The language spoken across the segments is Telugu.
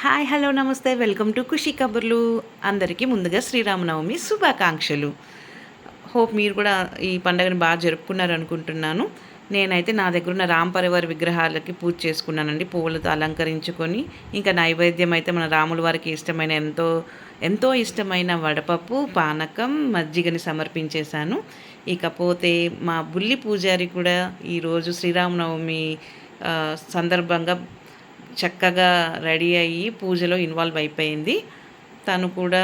హాయ్ హలో నమస్తే. Welcome to Khushi Kaburlu. అందరికీ ముందుగా శ్రీరామనవమి శుభాకాంక్షలు. హోప్ మీరు కూడా ఈ పండుగని బాగా జరుపుకున్నారు అనుకుంటున్నాను. నేనైతే నా దగ్గర ఉన్న రాంపరివారి విగ్రహాలకి పూజ చేసుకున్నానండి. పువ్వులతో అలంకరించుకొని ఇంకా నైవేద్యం అయితే మన రాముల వారికి ఇష్టమైన ఎంతో ఎంతో ఇష్టమైన వడపప్పు పానకం మజ్జిగని సమర్పించేశాను. ఇకపోతే మా బుల్లి పూజారి కూడా ఈరోజు శ్రీరామనవమి సందర్భంగా చక్కగా రెడీ అయ్యి పూజలో ఇన్వాల్వ్ అయిపోయింది. తను కూడా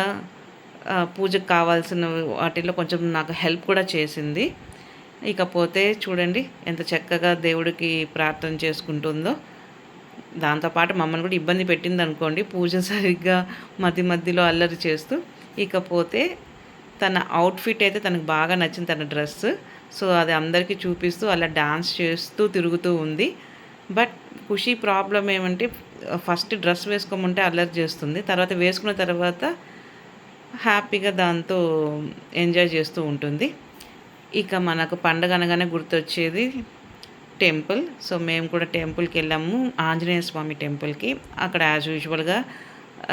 పూజకు కావాల్సిన వాటిల్లో కొంచెం నాకు హెల్ప్ కూడా చేసింది. ఇకపోతే చూడండి ఎంత చక్కగా దేవుడికి ప్రార్థన చేసుకుంటుందో. దాంతోపాటు మమ్మల్ని కూడా ఇబ్బంది పెట్టింది అనుకోండి పూజ సరిగ్గా మధ్య మధ్యలో అల్లరి చేస్తూ. ఇకపోతే తన అవుట్ఫిట్ అయితే తనకు బాగా నచ్చింది తన డ్రెస్ సో అది అందరికీ చూపిస్తూ అలా డాన్స్ చేస్తూ తిరుగుతూ ఉంది. బట్ ఖుషి ప్రాబ్లం ఏమంటే ఫస్ట్ డ్రెస్ వేసుకోమంటే అల్లరి చేస్తుంది. తర్వాత వేసుకున్న తర్వాత హ్యాపీగా దాంతో ఎంజాయ్ చేస్తూ ఉంటుంది. ఇక మనకు పండగ అనగానే గుర్తొచ్చేది టెంపుల్. సో మేము కూడా టెంపుల్కి వెళ్ళాము ఆంజనేయ స్వామి టెంపుల్కి. అక్కడ యాజ్ యూజువల్గా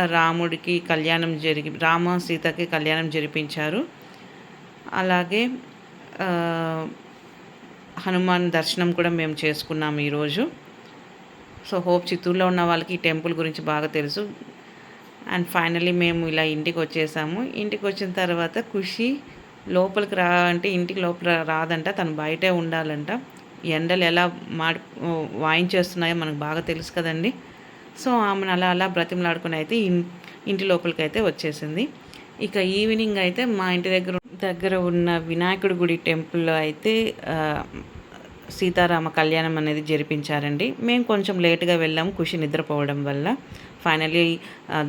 రాముడికి కళ్యాణం జరిగి రామ సీతకి కళ్యాణం జరిపించారు. అలాగే హనుమాన్ దర్శనం కూడా మేము చేసుకున్నాము ఈరోజు. సో హోప్ చిత్తూరులో ఉన్న వాళ్ళకి ఈ టెంపుల్ గురించి బాగా తెలుసు. అండ్ ఫైనలీ మేము ఇలా ఇంటికి వచ్చేసాము. ఇంటికి వచ్చిన తర్వాత ఖుషి లోపలికి రా అంటే ఇంటికి లోపల రాదంట తను బయటే ఉండాలంట. ఎండలు ఎలా మాడి వాయించేస్తున్నాయో మనకు బాగా తెలుసు కదండి. సో ఆమెను అలా అలా బ్రతిమలాడుకుని అయితే ఇన్- ఇంటి లోపలికి అయితే వచ్చేసింది. ఇక ఈవినింగ్ అయితే మా ఇంటి దగ్గర దగ్గర ఉన్న వినాయకుడి గుడి టెంపుల్లో అయితే సీతారామ కళ్యాణం అనేది జరిపించారండి. మేము కొంచెం లేట్గా వెళ్ళాము ఖుషి నిద్రపోవడం వల్ల. ఫైనలీ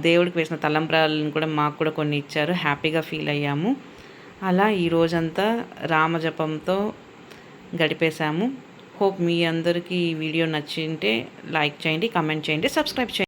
దేవుడికి వేసిన తలంబ్రాలను కూడా మాకు కూడా కొన్ని ఇచ్చారు. హ్యాపీగా ఫీల్ అయ్యాము. అలా ఈ రోజంతా రామజపంతో గడిపేశాము. హోప్ మీ అందరికీ ఈ వీడియో నచ్చింటే లైక్ చేయండి కమెంట్ చేయండి సబ్స్క్రైబ్ చేయండి.